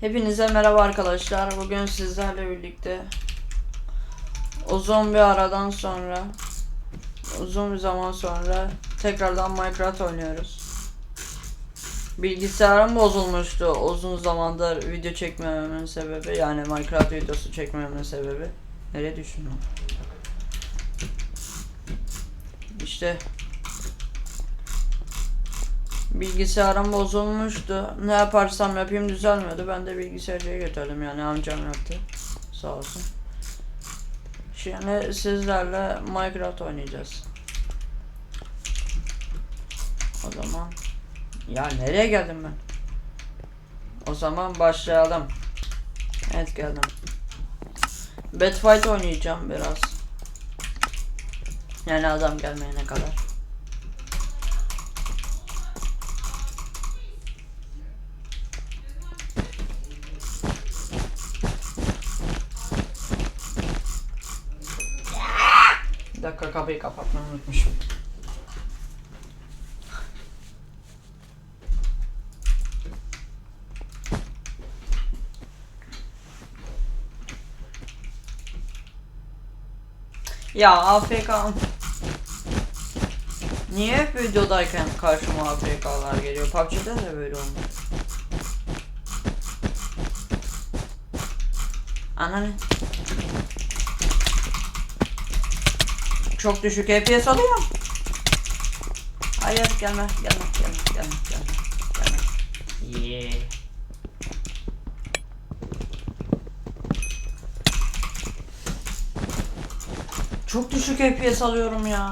Hepinize merhaba arkadaşlar. Bugün sizlerle birlikte uzun bir aradan sonra uzun bir zaman sonra tekrardan Minecraft oynuyoruz. Bilgisayarım bozulmuştu uzun zamandır video çekmememin sebebi yani Minecraft videosu çekmememin sebebi. Nereye düştün lan? İşte Bilgisayarım bozulmuştu. Ne yaparsam yapayım düzelmedi. Ben de bilgisayarcıya götürdüm yani amcam yaptı. Sağ olsun. Şimdi sizlerle Minecraft oynayacağız. O zaman ya nereye geldim ben? O zaman başlayalım. Evet geldim. Batfight oynayacağım biraz. Yani adam gelmeyene kadar. Kapıyı kapatmayı unutmuşum. Ya AFK Niye hep videodayken karşıma AFK'lar geliyor? PUBG'de de böyle olmuyor. Ananı. Çok düşük FPS alıyor. Hayır gelme gelme gelme gelme gelme gelme. Yeah. Çok düşük FPS alıyorum ya.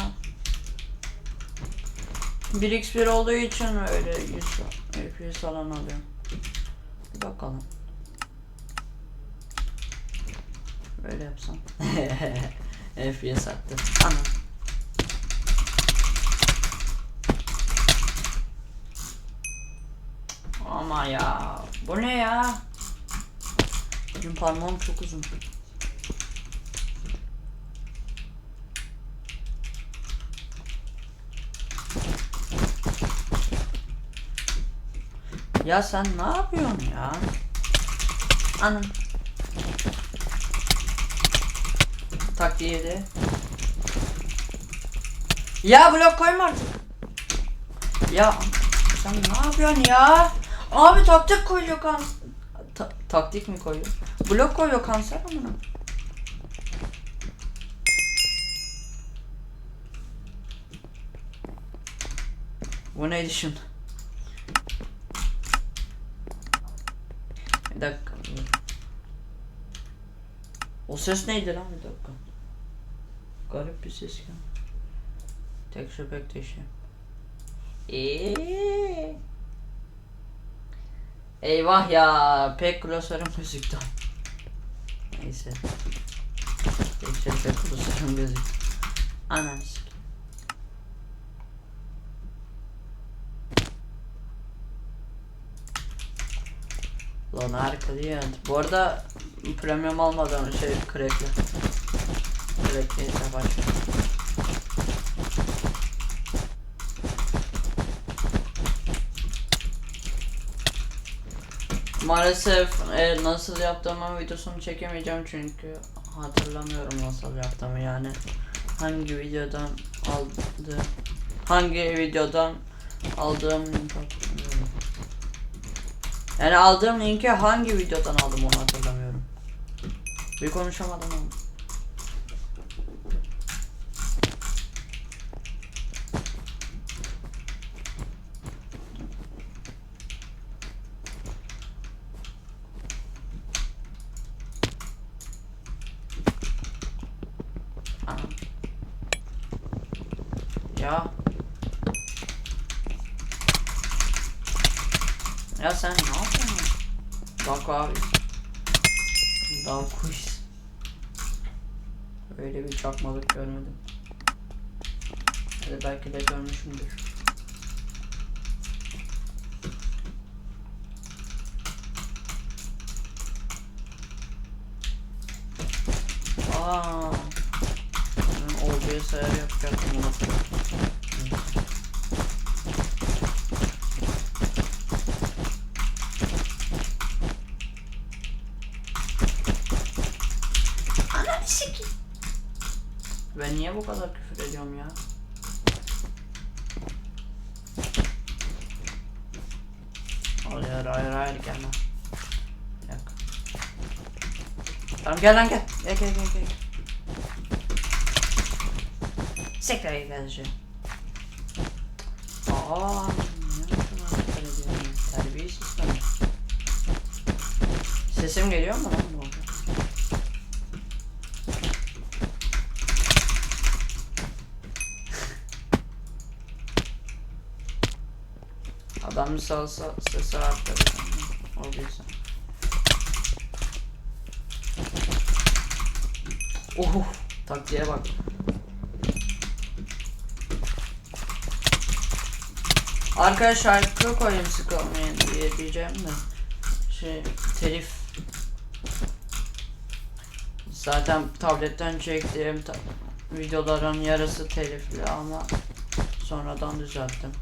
1x1 olduğu için öyle 100 FPS alan alıyorum. Bakalım. Böyle yapsam. FPS attı. Ana. Ama ya. Bu ne ya? Benim parmağım çok uzun. Ya sen ne yapıyorsun ya? Anam. Taktiği yedi. Ya blok koyma artık. Ya sen ne yapıyorsun ya? Abi taktik koyuyor kan. Ta- taktik mi koyuyor? Blok koyuyor kanser amına. Bu neydi şimdi? Bir dakika. O ses neydi lan bir dakika. Garip bir ses ya. Tek şöpek teşi. Eee. Eyvah ya pek klasörüm gözüktü. Neyse. Tek şöpek klasörüm gözüktü. Ananı. Lan harika değil yani. Bu arada premium almadan şey crackli. İse başka. Maalesef e, nasıl yaptığımın videosunu çekemeyeceğim çünkü hatırlamıyorum nasıl yaptığımı yani hangi videodan aldı hangi videodan aldığım. Yani aldığım linki hangi videodan aldım onu hatırlamıyorum. Bir konuşamadım ama. Anam. Ya. Ya sen ne yapıyorsun? Bak abi. Dal kuş. Öyle bir çakmalık görmedim. Ya da belki de görmüşümdür. Aa. Ben OBS ayar yapacaktım unuttum. Niye bu kadar küfür ediyorum ya? Hayır hayır hayır gelme. Yok. Tamam gel lan gel. Gel gel gel gel. Aa, ne kadar küfür ediyorum ya. Terbiyesiz ben. Sesim geliyor mu lan bu arada? Adam salsa sesi arttırdı. Olduysa. Oh, taktiğe bak. Arkaya şarkı koyayım sıkılmayın diye diyeceğim de. Şey, telif. Zaten tabletten çektiğim ta- videoların yarısı telifli ama sonradan düzelttim.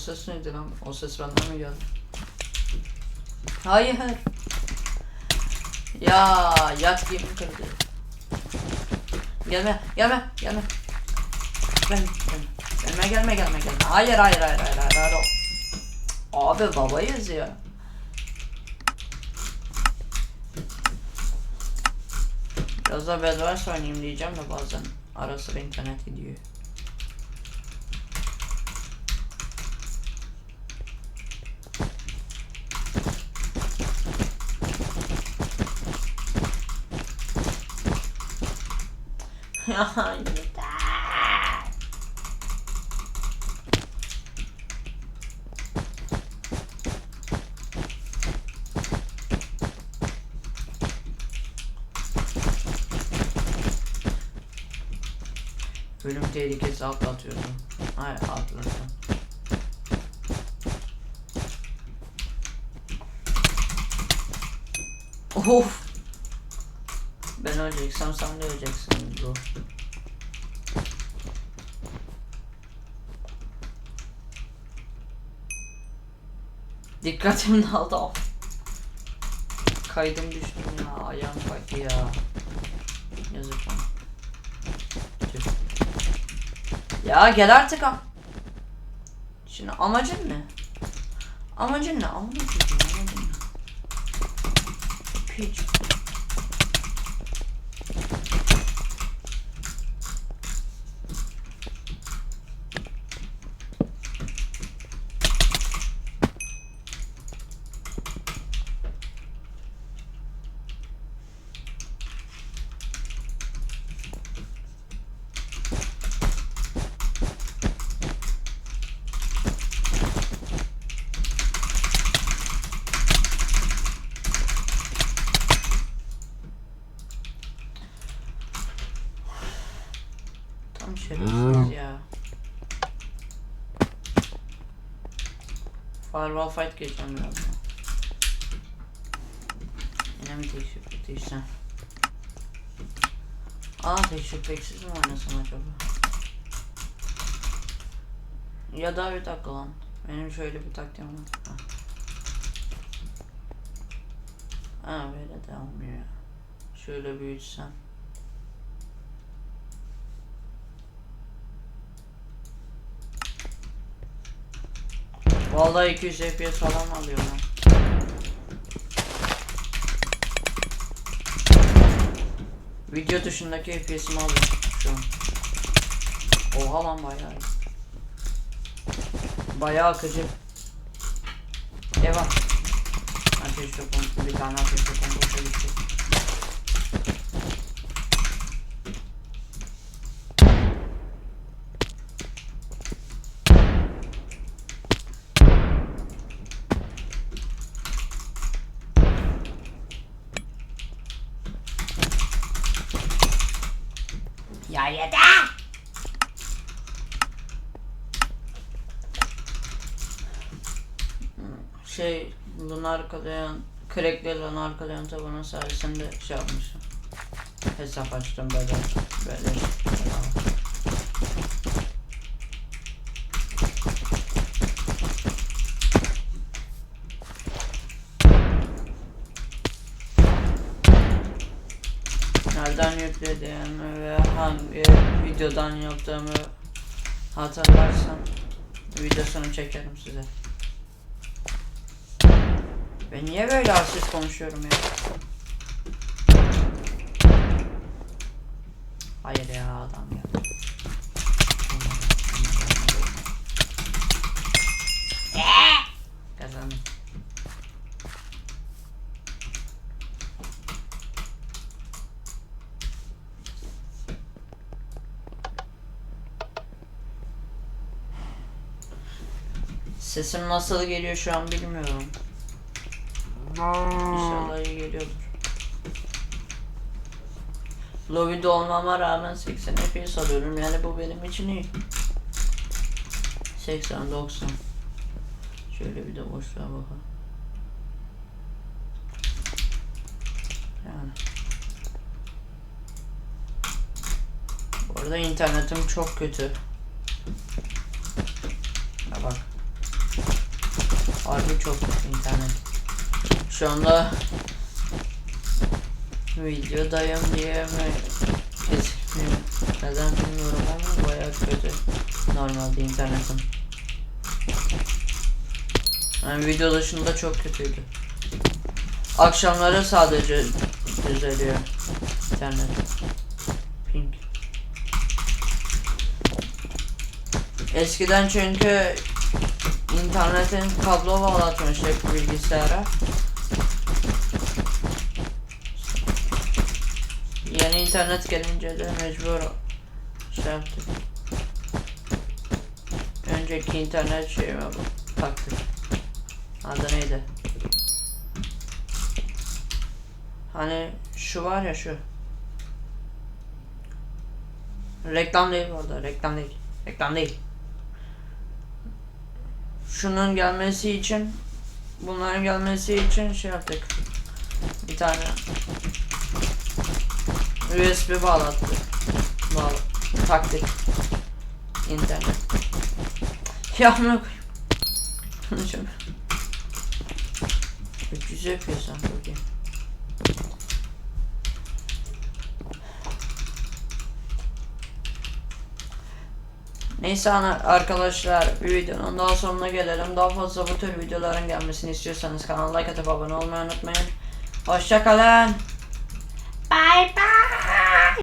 Ses neydi lan? O ses benden mi geldi? Hayır. Ya yat gibi kırdı. Gelme, gelme. Gelme, gelme. Gelme, gelme, gelme, gelme. Hayır, hayır, hayır, hayır, hayır, hayır. Abi babayız ya. Biraz da Bedwars oynayayım diyeceğim de bazen ara sıra internet gidiyor. Ya yeter. Ölüm tehlikesi atlatıyorsun. Hayır atlattım. Of. Öleceksem sen de öleceksin bro. Dikkatim dağıldı. Kaydım düştüm ya. Ayağım kaydı ya. Yazık bana. Ya gel artık am. Şimdi amacın ne? Amacın ne? Amacın ne? Amacın ne? Piç. Şerefsiz ya. Firewall fight geçeceğim birazdan. Yine mi teşvik değişsem? Aa teşviksiz mi oynasam acaba? Ya da bir dakika lan. Benim şöyle bir taktiğim var. Ha. Ha böyle de olmuyor. Şöyle büyütsem. Vallahi 200 FPS falan alıyor lan. Video dışındaki FPS'imi alıyor şu an. Oha lan bayağı. Bayağı akıcı. Devam. Ateş topum, bir tane ateş gitti. Ya! Şey, Lunar arkalayan, crackle Lunar arkalayan tabanın sayesinde şey yapmışım. Hesap açtım böyle, böyle. Yüklediğimi ve hangi videodan yaptığımı hatırlarsam videosunu çekerim size. Ben niye böyle asis konuşuyorum ya? Hayır ya adam ya. Sesim nasıl geliyor şu an bilmiyorum. İnşallah iyi geliyordur. Lobby'de olmama rağmen 80 FPS alıyorum yani bu benim için iyi. 80 90 Şöyle bir de boşluğa bakalım. Yani. Bu arada internetim çok kötü. Ya bak. Harbi çok internet. Şu anda videodayım diye mi kesilmiyor? Neden bilmiyorum ama bayağı kötü. Normalde internetim. Yani video dışında çok kötüydü. Akşamları sadece düzeliyor internet. Ping. Eskiden çünkü internetin kablo bağlatmıştık bilgisayara. Yeni internet gelince de mecbur şey yaptık. Önceki internet şeyime taktık. Adı neydi? Hani şu var ya şu. Reklam değil orada. Reklam değil. Reklam değil. Şunun gelmesi için bunların gelmesi için şey yaptık. Bir tane USB bağlattık. Bağla taktık. İnternet. Ya amına koyayım. Konuşamıyorum. 300 yapıyorsan bakayım. Neyse arkadaşlar bir videonun daha sonuna gelelim. Daha fazla bu tür videoların gelmesini istiyorsanız kanala like atıp abone olmayı unutmayın. Hoşçakalın. Bye bye.